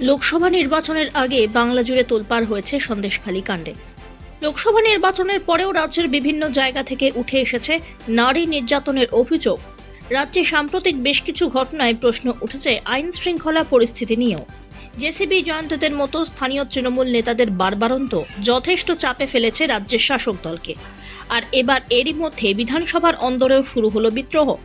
লোকসভা নির্বাচনের আগে বাংলা জুড়ে তোলপাড় হয়েছে সন্দেশখালী কাণ্ডে। লোকসভা নির্বাচনের পরেও রাজ্যের বিভিন্ন জায়গা থেকে উঠে এসেছে নারী নির্যাতনের অভিযোগ। রাজ্যে সাম্প্রতিক বেশ কিছু ঘটনায় প্রশ্ন উঠেছে আইন শৃঙ্খলা পরিস্থিতি নিয়েও। জেসিবি জয়ন্তদের মতো স্থানীয় তৃণমূল নেতাদের বারবারন্ত যথেষ্ট চাপে ফেলেছে রাজ্যের শাসক দলকে। আর এবার এরই মধ্যে বিধানসভার অন্দরেও শুরু হলো বিদ্রোহ।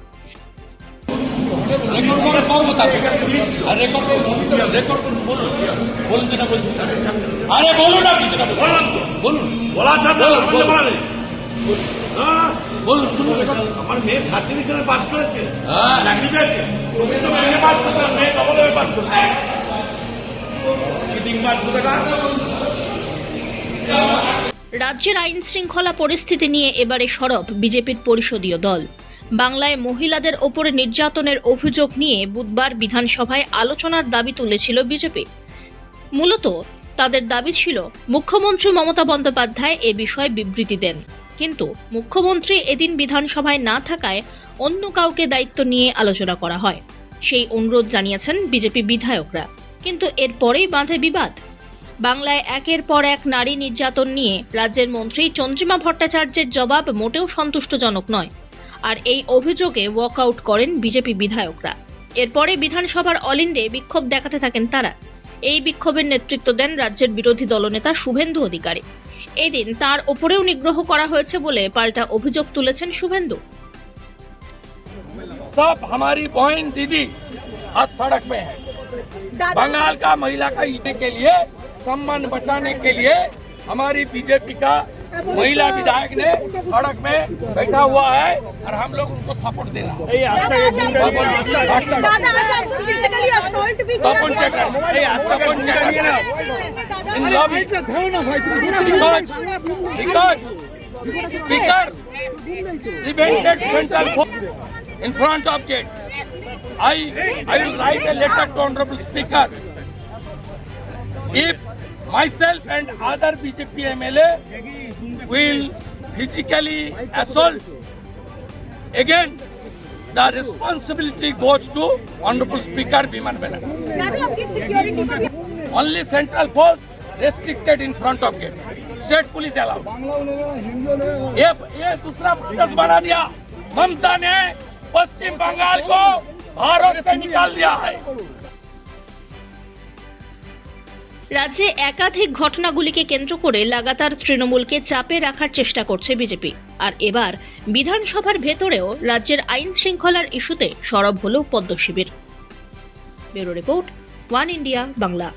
রাজ্যের আইন শৃঙ্খলা পরিস্থিতি নিয়ে এবারে সরব বিজেপির পরিষদীয় দল। বাংলায় মহিলাদের ওপরে নির্যাতনের অভিযোগ নিয়ে বুধবার বিধানসভায় আলোচনার দাবি তুলেছিল বিজেপি। মূলত তাদের দাবি ছিল, মুখ্যমন্ত্রী মমতা বন্দ্যোপাধ্যায় এ বিষয়ে বিবৃতি দেন। কিন্তু মুখ্যমন্ত্রী এদিন বিধানসভায় না থাকায় অন্য কাউকে দায়িত্ব নিয়ে আলোচনা করা হয়। সেই অনুরোধ জানিয়েছেন বিজেপি বিধায়করা। কিন্তু এরপরেই বাঁধে বিবাদ। বাংলায় একের পর এক নারী নির্যাতন নিয়ে রাজ্যের মন্ত্রী চন্দ্রিমা ভট্টাচার্যের জবাব মোটেও সন্তুষ্টজনক নয়। আর এই অভিযোগে ওয়াকআউট করেন বিজেপি বিধায়করা এরপরে বিধানসভার অলিন্দে বিক্ষোভ দেখাতে থাকেন তারা এই বিক্ষোভের নেতৃত্ব দেন রাজ্যের বিরোধী দলনেতা শুভেন্দু অধিকারী এদিন তার ওপরেও নিগ্রহ করা হয়েছে বলে পাল্টা অভিযোগ তুলেছেন শুভেন্দু सब हमारी बहन दीदी आज सड़क में है बंगाल का महिला का ईटे के लिए सम्मान बचाने के लिए हमारी बीजेपी का महिला विधायक ने सड़क में बैठा हुआ है और हम लोग उनको सपोर्ट दे रहे हैं। Speaker debated central in front of gate I I write a letter to honourable speaker if myself and other bjp mla will physically assault again the responsibility goes to honorable speaker biman banerjee only central force restricted in front of gate state police allowed ये ये दूसरा प्रदेश बना दिया ममता ने पश्चिम बंगाल को भारत से निकाल दिया है রাজ্যে একাধিক ঘটনাগুলিকে কেন্দ্র করে লাগাতার তৃণমূলকে চাপে রাখার চেষ্টা করছে বিজেপি। আর এবার বিধানসভার ভেতরেও রাজ্যের আইন শৃঙ্খলার ইস্যুতে সরব হল পদ্ম শিবির bureau report, One India, Bangla.